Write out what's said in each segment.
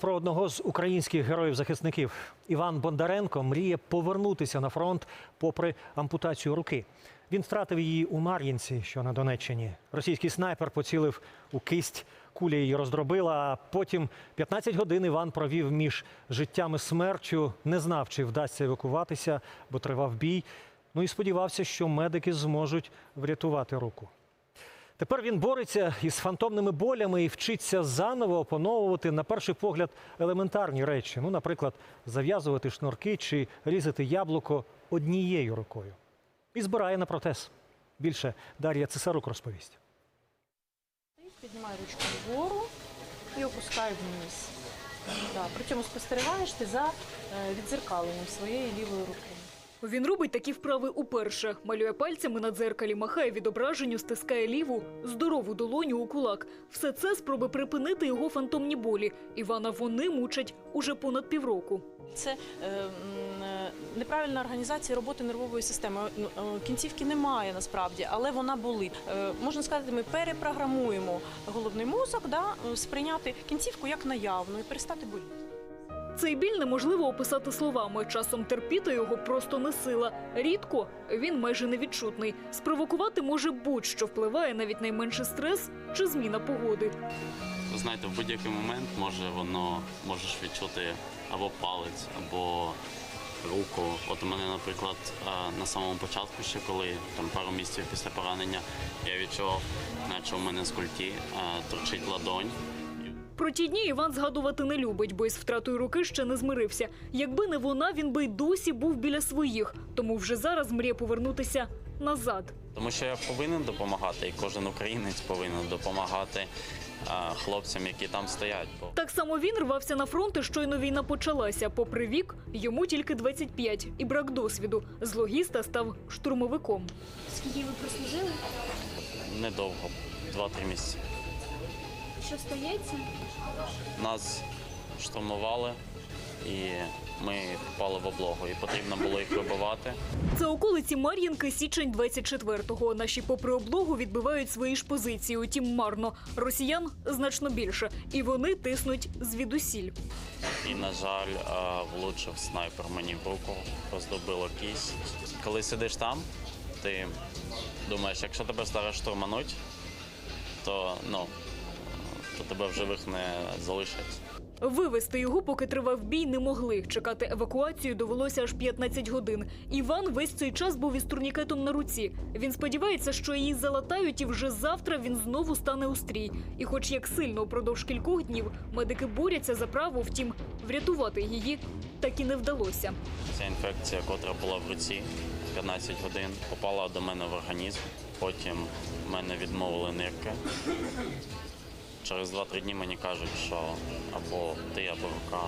Про одного з українських героїв-захисників Іван Бондаренко мріє повернутися на фронт попри ампутацію руки. Він втратив її у Мар'їнці, що на Донеччині. Російський снайпер поцілив у кисть, куля її роздробила. А потім 15 годин Іван провів між життям і смертю, не знав, чи вдасться евакуватися, бо тривав бій. Ну і сподівався, що медики зможуть врятувати руку. Тепер він бореться із фантомними болями і вчиться заново опановувати на перший погляд елементарні речі. Ну, наприклад, зав'язувати шнурки чи різати яблуко однією рукою. І збирає на протез. Більше Дар'я Цесарук розповість. Піднімай ручку вгору і опускай вниз. Да. При цьому спостерігаєш ти за е, відзеркаленням своєї лівої руки. Він робить такі вправи уперше. Малює пальцями на дзеркалі, махає відображенню, стискає ліву, здорову долоню у кулак. Все це спроби припинити його фантомні болі. Івана вони мучать уже понад півроку. Це е, е, неправильна організація роботи нервової системи. Ну, е, Кінцівки немає насправді, але вона болить. Е, можна сказати, ми перепрограмуємо головний мозок, да, е, сприйняти кінцівку як наявну і перестати боліти. Цей біль неможливо описати словами. Часом терпіти його просто не сила. Рідко він майже невідчутний. Спровокувати може будь-що впливає навіть найменший стрес чи зміна погоди. Знаєте, в будь-який момент може воно можеш відчути або палець, або руку. От у мене, наприклад, е, на самому початку, ще коли там пару місяців після поранення, я відчував, наче у мене з культі е, торчить ладонь. Про ті дні Іван згадувати не любить, бо із втратою руки ще не змирився. Якби не вона, він би й досі був біля своїх. Тому вже зараз мріє повернутися назад. Тому що я повинен допомагати, і кожен українець повинен допомагати хлопцям, які там стоять. Так само він рвався на фронт, і щойно війна почалася. Попри вік, йому тільки 25 і брак досвіду. З логіста став штурмовиком. Скільки ви прослужили? недовго, 2-3 місяці. Що стається? Нас штурмували, і ми попали в облогу, і потрібно було їх вибивати. Це околиці Мар'їнки, січень 24-го. Наші попри облогу відбивають свої ж позиції. Утім, марно. Росіян значно більше, і вони тиснуть звідусіль. І, на жаль, е, влучив снайпер мені в руку, роздобило кість. Коли сидиш там, ти думаєш, якщо тебе зараз штурмануть, то ну то тебе в живих не залишать. Вивезти його, поки тривав бій, не могли. Чекати евакуацію довелося аж 15 годин. Іван весь цей час був із турнікетом на руці. Він сподівається, що її залатають, і вже завтра він знову стане у стрій. І, хоч як сильно упродовж кількох днів медики борються за право, втім, врятувати її так і не вдалося. Ця інфекція, котра була в руці 15 годин, попала до мене в організм. Потім мене відмовили нирки. Через 2-3 дні мені кажуть, що або ти, або рука.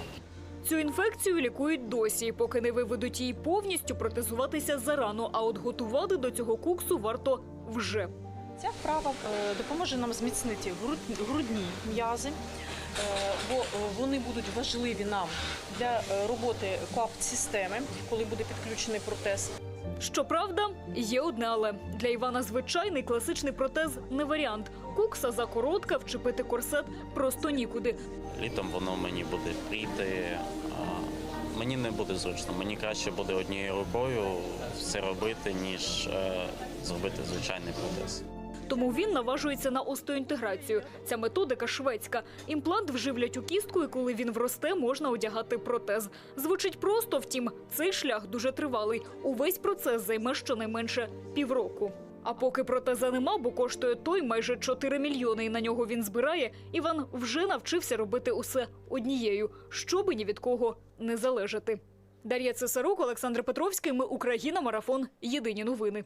Цю інфекцію лікують досі. Поки не виведуть її повністю, протезуватися зарано. А от готувати до цього куксу варто вже. Ця вправа е, допоможе нам зміцнити грудні м'язи, е, бо е, вони будуть важливі нам для роботи КОАП-системи, коли буде підключений протез. Щоправда, є одне але для Івана звичайний класичний протез не варіант. Кукса закоротка, вчепити корсет просто нікуди. Літом воно мені буде прийти. а, Мені не буде зручно. Мені краще буде однією рукою все робити, ніж е, зробити звичайний протез. Тому він наважується на остеоінтеграцію. Ця методика шведська. Імплант вживлять у кістку, і коли він вросте, можна одягати протез. Звучить просто, втім, цей шлях дуже тривалий. Увесь процес займе щонайменше півроку. А поки протеза нема, бо коштує той майже 4 мільйони, і на нього він збирає. Іван вже навчився робити усе однією, щоби ні від кого не залежати. Дар'я Цесарук, Олександр Петровський. Ми Україна. Марафон. Єдині новини.